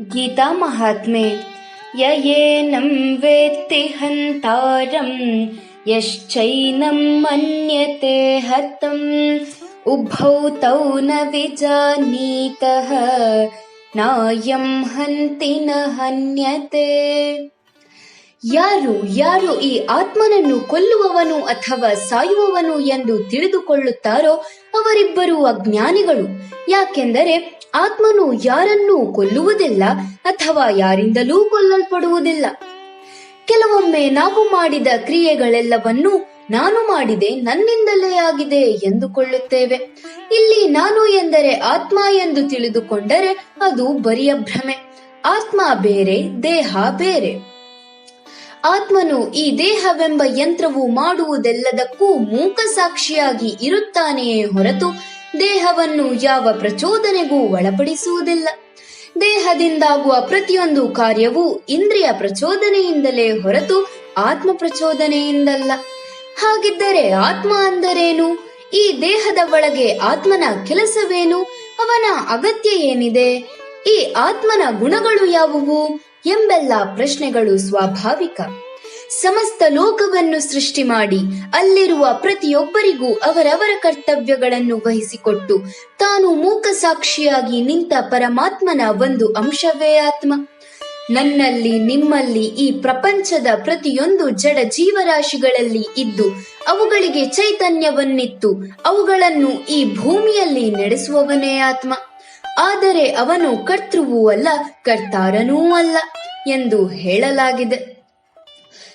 गीतामहात्म्ये य एनं वेत्ति हन्तारं यश्चैनं मन्यते हतम्। उभौ तौ न विजानीतः नायं हन्ति न हन्यते ಯಾರು ಯಾರು ಈ ಆತ್ಮನನ್ನು ಕೊಲ್ಲುವವನು ಅಥವಾ ಸಾಯುವವನು ಎಂದು ತಿಳಿದುಕೊಳ್ಳುತ್ತಾರೋ ಅವರಿಬ್ಬರು ಅಜ್ಞಾನಿಗಳು. ಯಾಕೆಂದರೆ ಆತ್ಮನು ಯಾರನ್ನೂ ಕೊಲ್ಲುವುದಿಲ್ಲ ಅಥವಾ ಯಾರಿಂದಲೂ ಕೊಲ್ಲಲ್ಪಡುವುದಿಲ್ಲ. ಕೆಲವೊಮ್ಮೆ ನಾವು ಮಾಡಿದ ಕ್ರಿಯೆಗಳೆಲ್ಲವನ್ನೂ ನಾನು ಮಾಡಿದೆ ನನ್ನಿಂದಲೇ ಆಗಿದೆ ಎಂದುಕೊಳ್ಳುತ್ತೇವೆ. ಇಲ್ಲಿ ನಾನು ಎಂದರೆ ಆತ್ಮ ಎಂದು ತಿಳಿದುಕೊಂಡರೆ ಅದು ಬರಿಯ ಭ್ರಮೆ. ಆತ್ಮ ಬೇರೆ, ದೇಹ ಬೇರೆ. ಆತ್ಮನು ಈ ದೇಹವೆಂಬ ಯಂತ್ರವು ಮಾಡುವುದೆಲ್ಲದಕ್ಕೂ ಮೂಕ ಸಾಕ್ಷಿಯಾಗಿ ಇರುತ್ತಾನೆಯೇ ಹೊರತು ದೇಹವನ್ನು ಯಾವ ಪ್ರಚೋದನೆಗೂ ಒಳಪಡಿಸುವುದಿಲ್ಲ. ದೇಹದಿಂದಾಗುವ ಪ್ರತಿಯೊಂದು ಕಾರ್ಯವೂ ಇಂದ್ರಿಯ ಪ್ರಚೋದನೆಯಿಂದಲೇ ಹೊರತು ಆತ್ಮ ಪ್ರಚೋದನೆಯಿಂದಲ್ಲ. ಹಾಗಿದ್ದರೆ ಆತ್ಮ ಅಂದರೇನು? ಈ ದೇಹದ ಒಳಗೆ ಆತ್ಮನ ಕೆಲಸವೇನು? ಅವನ ಅಗತ್ಯ ಏನಿದೆ? ಈ ಆತ್ಮನ ಗುಣಗಳು ಯಾವುವು? ಎಂಬೆಲ್ಲ ಪ್ರಶ್ನೆಗಳು ಸ್ವಾಭಾವಿಕ. ಸಮಸ್ತ ಲೋಕವನ್ನು ಸೃಷ್ಟಿ ಮಾಡಿ, ಅಲ್ಲಿರುವ ಪ್ರತಿಯೊಬ್ಬರಿಗೂ ಅವರವರ ಕರ್ತವ್ಯಗಳನ್ನು ವಹಿಸಿಕೊಟ್ಟು, ತಾನು ಮೂಕ ಸಾಕ್ಷಿಯಾಗಿ ನಿಂತ ಪರಮಾತ್ಮನ ಒಂದು ಅಂಶವೇ ಆತ್ಮ. ನನ್ನಲ್ಲಿ, ನಿಮ್ಮಲ್ಲಿ ಈ ಪ್ರಪಂಚದ ಪ್ರತಿಯೊಂದು ಜಡ ಜೀವರಾಶಿಗಳಲ್ಲಿ ಇದ್ದು, ಅವುಗಳಿಗೆ ಚೈತನ್ಯವನ್ನಿತ್ತು, ಅವುಗಳನ್ನು ಈ ಭೂಮಿಯಲ್ಲಿ ನಡೆಸುವವನೇ ಆತ್ಮ. ಆದರೆ ಅವನು ಕರ್ತೃವೂ ಅಲ್ಲ, ಕರ್ತಾರನೂ ಅಲ್ಲ ಎಂದು ಹೇಳಲಾಗಿದೆ.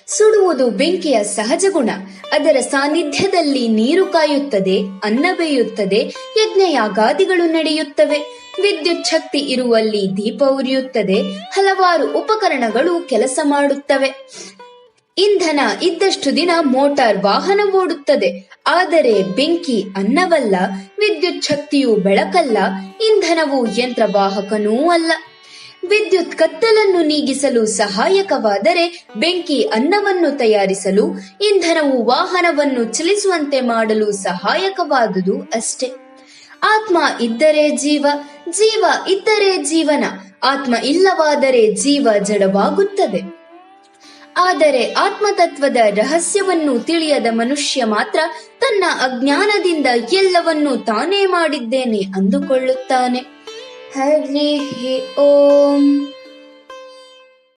ಸುಡುವುದು ಬೆಂಕಿಯ ಸಹಜ ಗುಣ. ಅದರ ಸಾನ್ನಿಧ್ಯದಲ್ಲಿ ನೀರು ಕಾಯುತ್ತದೆ, ಅನ್ನ ಬೇಯುತ್ತದೆ, ಯಜ್ಞಯಾಗಾದಿಗಳು ನಡೆಯುತ್ತವೆ. ವಿದ್ಯುತ್ ಶಕ್ತಿ ಇರುವಲ್ಲಿ ದೀಪ ಉರಿಯುತ್ತದೆ, ಹಲವಾರು ಉಪಕರಣಗಳು ಕೆಲಸ ಮಾಡುತ್ತವೆ. ಇಂಧನ ಇದ್ದಷ್ಟು ದಿನ ಮೋಟಾರ್ ವಾಹನ ಓಡುತ್ತದೆ. ಆದರೆ ಬೆಂಕಿ ಅನ್ನವಲ್ಲ, ವಿದ್ಯುತ್ ಶಕ್ತಿಯು ಬೆಳಕಲ್ಲ, ಇಂಧನವು ಯಂತ್ರವಾಹಕನೂ ಅಲ್ಲ. ವಿದ್ಯುತ್ ಕತ್ತಲನ್ನು ನೀಗಿಸಲು ಸಹಾಯಕವಾದರೆ ಬೆಂಕಿ ಅನ್ನವನ್ನು ತಯಾರಿಸಲು, ಇಂಧನವು ವಾಹನವನ್ನು ಚಲಿಸುವಂತೆ ಮಾಡಲು ಸಹಾಯಕವಾದುದು ಅಷ್ಟೇ. ಆತ್ಮ ಇದ್ದರೆ ಜೀವ ಜೀವ ಇದ್ದರೆ ಜೀವನ. ಆತ್ಮ ಇಲ್ಲವಾದರೆ ಜೀವ ಜಡವಾಗುತ್ತದೆ. ಆದರೆ ಆತ್ಮತತ್ವದ ರಹಸ್ಯವನ್ನು ತಿಳಿಯದ ಮನುಷ್ಯ ಮಾತ್ರ ತನ್ನ ಅಜ್ಞಾನದಿಂದ ಎಲ್ಲವನ್ನೂ ತಾನೇ ಮಾಡಿದ್ದೇನೆ ಅಂದುಕೊಳ್ಳುತ್ತಾನೆ. ಹರಿ ಓಂ.